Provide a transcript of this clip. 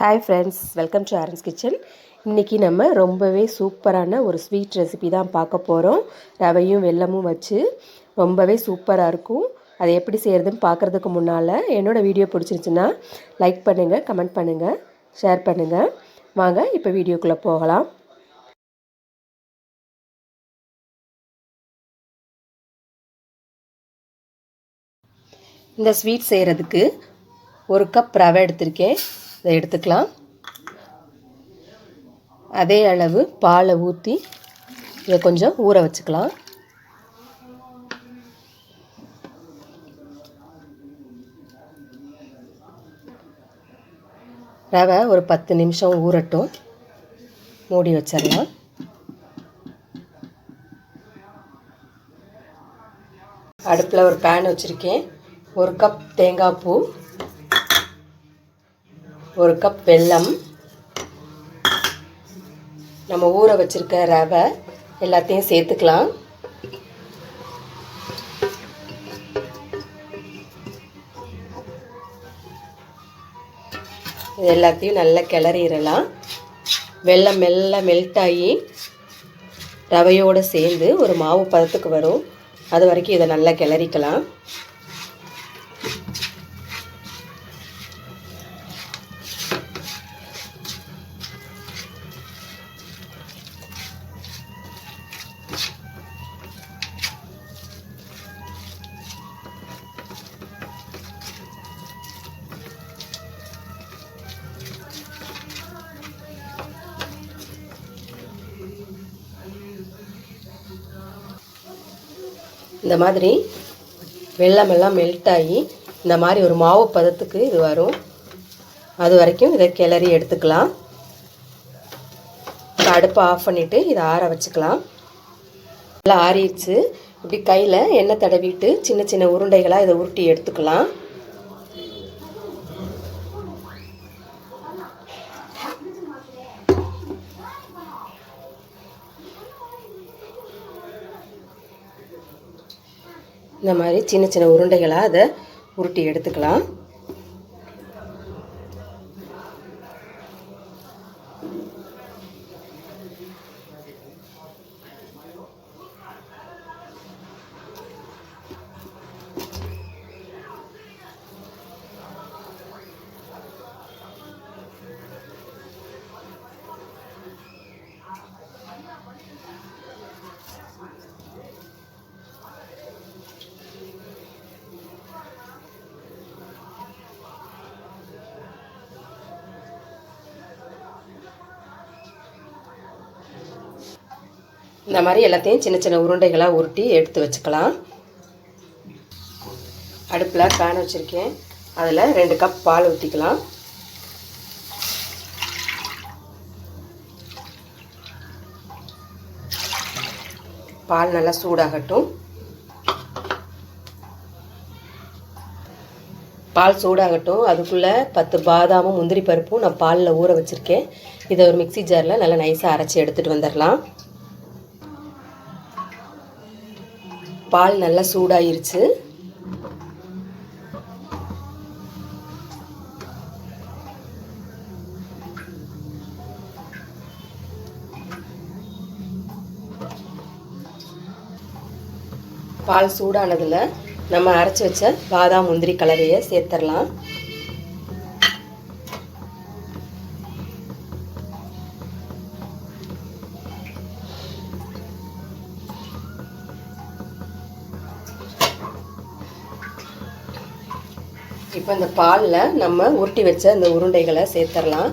Hi friends welcome to Aaran's kitchen இன்றைக்கி நம்ம ரொம்பவே சூப்பரான ஒரு ஸ்வீட் ரெசிபி தான் பார்க்க போகிறோம் ரவையும் வெல்லமும் வச்சு ரொம்பவே சூப்பராக இருக்கும். அதை எப்படி செய்கிறதுன்னு பார்க்குறதுக்கு முன்னால் என்னோடய வீடியோ பிடிச்சிருச்சுன்னா லைக் பண்ணுங்கள் கமெண்ட் பண்ணுங்கள் ஷேர் பண்ணுங்கள் வாங்க இப்போ வீடியோக்குள்ளே போகலாம். இந்த ஸ்வீட் செய்கிறதுக்கு ஒரு கப் ரவை எடுத்திருக்கேன். இதை எடுத்துக்கலாம். அதே அளவு பாலை ஊற்றி இதை கொஞ்சம் ஊற வச்சுக்கலாம். ரவை ஒரு பத்து நிமிஷம் ஊறட்டும். மூடி வச்சிடலாம். அடுப்பில் ஒரு பேன் வச்சுருக்கேன். ஒரு கப் தேங்காய் பூ. ஒரு கப் வெல்லம். நம்ம ஊற வச்சுருக்க ரவை எல்லாத்தையும் சேர்த்துக்கலாம். இது எல்லாத்தையும் நல்லா கிளறிடலாம். வெள்ளம் மெல்ல மெல்ட் ஆகி ரவையோடு சேர்ந்து ஒரு மாவு பதத்துக்கு வரும். அது வரைக்கும் இதை நல்லா கிளறிக்கலாம். இந்த மாதிரி வெள்ளமெல்லாம் மெல்ட் ஆகி இந்த மாதிரி ஒரு மாவு பதத்துக்கு இது வரும். அது வரைக்கும் இதை கிளறி எடுத்துக்கலாம். அடுப்பை ஆஃப் பண்ணிவிட்டு இதை ஆற வச்சுக்கலாம். நல்லா ஆறிடுச்சு. இப்படி கையில் எண்ணெய் தடவிட்டு சின்ன சின்ன உருண்டைகளாக இதை உருட்டி எடுத்துக்கலாம். இந்த மாதிரி சின்ன சின்ன உருண்டைகளாக அதை உருட்டி எடுத்துக்கலாம். இந்த மாதிரி எல்லாத்தையும் சின்ன சின்ன உருண்டைகளாக உருட்டி எடுத்து வச்சுக்கலாம். அடுப்பில் பேன் வச்சுருக்கேன். அதில் ரெண்டு கப் பால் ஊற்றிக்கலாம் பால் நல்லா சூடாகட்டும். பால் சூடாகட்டும். அதுக்குள்ளே பத்து பாதாமும் முந்திரி பருப்பும் நான் பாலில் ஊற வச்சுருக்கேன். இதை ஒரு மிக்சி ஜாரில் நல்லா நைஸாக அரைச்சி எடுத்துகிட்டு வந்துடலாம் பால் நல்லா சூடாயிருச்சு. பால் சூடானதில் நம்ம அரைச்சி வச்ச பாதாம் முந்திரி கலவையை சேர்த்துடலாம் இப்போ இந்த பாலில் நம்ம உருட்டி வச்ச இந்த உருண்டைகளை சேர்த்துடலாம்